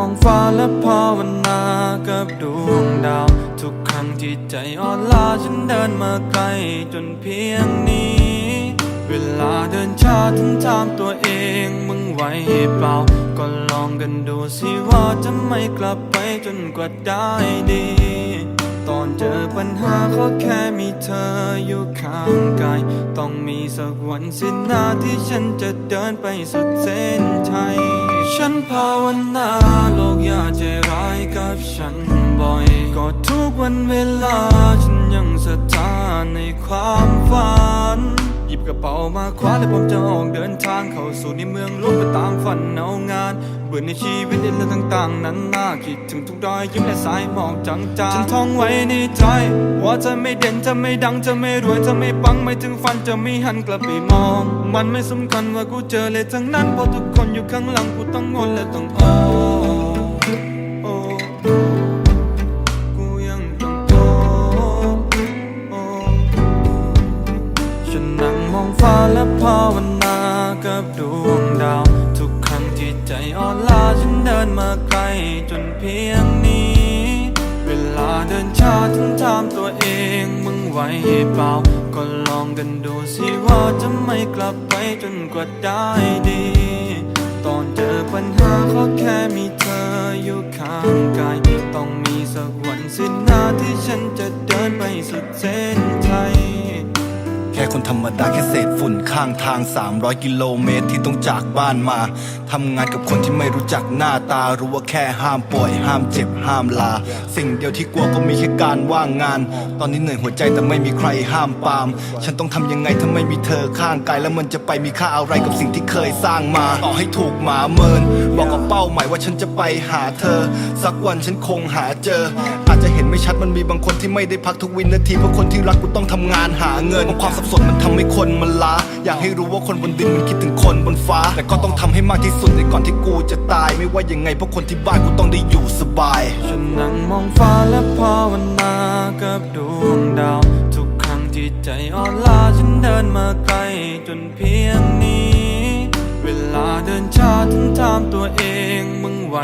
มองฟ้าและภาวนากับดวงดาว ทุกครั้งที่ใจอ่อนล้าฉันเดินมาไกลจนเพียงนี้ เวลาเดินช้าถึงถามตัวเองมึงไหวเปล่า ก็ลองกันดูสิว่าจะไม่กลับไปจนกว่าได้ดี ตอนเจอปัญหาก็แค่มีเธออยู่ข้างกาย ต้องมีสักวันสินาที่ฉันจะเดินไปสุดเส้นชัยฉันภาวนาโลกอย่าใจร้ายกับฉันบ่อย ก็ทุกวันเวลาฉันยังศรัทธาในความฝัน กระเป๋ามาคว้าและผมจะออกเดินทางเข้าสู่ในเมืองลงไปตามฝันเอางาน เบื่อในชีวิตเรื่องต่างๆ นั้นน่าคิดถึงทุกดอยยิ้มและสายหมอกจางๆฉันท่องไว้ในใจ ว่าจะไม่เด่นจะไม่ดังจะไม่รวยจะไม่ปังไม่ถึงฝันจะไม่หันกลับไปมอง มันไม่สำคัญว่ากูเจอเลยทั้งนั้นเพราะทุกคนอยู่ข้างหลังกูต้องงนและต้องโอ้อ้กูยังต้องโอ้โอ้ฉัน องฟ้าและภาวนากับดวงดาว ทุกครั้งที่ใจอ่อนล้าฉันเดินมาไกลจนเพียงนี้ เวลาเดินช้าถึงถามตัวเองมึงไหวเปล่า ก็ลองกันดูสิว่าจะไม่กลับไปจนกว่าได้ดี ตอนเจอปัญหาก็แค่มีเธออยู่ข้างกาย ต้องมีสักวันสินะที่ฉันจะเดินไปสุดเส้น ค่คนธรรมดาแค่เศษฝุ่นข้างทาง 300 กิโลเมตรที่ต้องจากบ้านมาทำงานกับคนที่ไม่รู้จักหน้าตา รู้ว่าแค่ห้ามป่วย ห้ามเจ็บห้ามลา สิ่งเดียวที่กลัวก็มีแค่การว่างงาน ตอนนี้เหนื่อยหัวใจแต่ไม่มีใครห้ามปาม ฉันต้องทำยังไงถ้าไม่มีเธอข้างกายแล้วมันจะไปมีค่าอะไรกับสิ่งที่เคยสร้างมา ต่อให้ถูกหมาเมิน บอกกับเป้าหมายว่าฉันจะไปหาเธอ สักวันฉันคงหาเจอ อาจจะเห็นไม่ชัดมันมีบางคนที่ไม่ได้พักทุกวินาทีเพราะคนที่รักกูต้องทำงานหาเงินความสับสนมันทำให้คนมันล้า อยากให้รู้ว่าคนบนดินมันคิดถึงคนบนฟ้า แต่ก็ต้องทำให้มากที่สุดในก่อนที่กูจะตาย ไม่ว่ายังไงเพราะคนที่บ้านกูต้องได้อยู่สบาย ฉันนั่งมองฟ้าและภาวนากับดวงดาว ทุกครั้งที่ใจอ่อนล้าฉันเดินมาไกลจนเพียงนี้ เวลาเดินช้าถึงถามตัวเองมึงไหว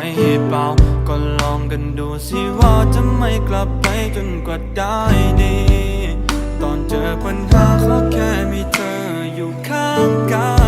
เปล่า ก็ลองกันดูสิว่าจะไม่กลับไปจนกว่าได้ดี ตอนเจอปัญหาขอแค่มีเธออยู่ข้างกาย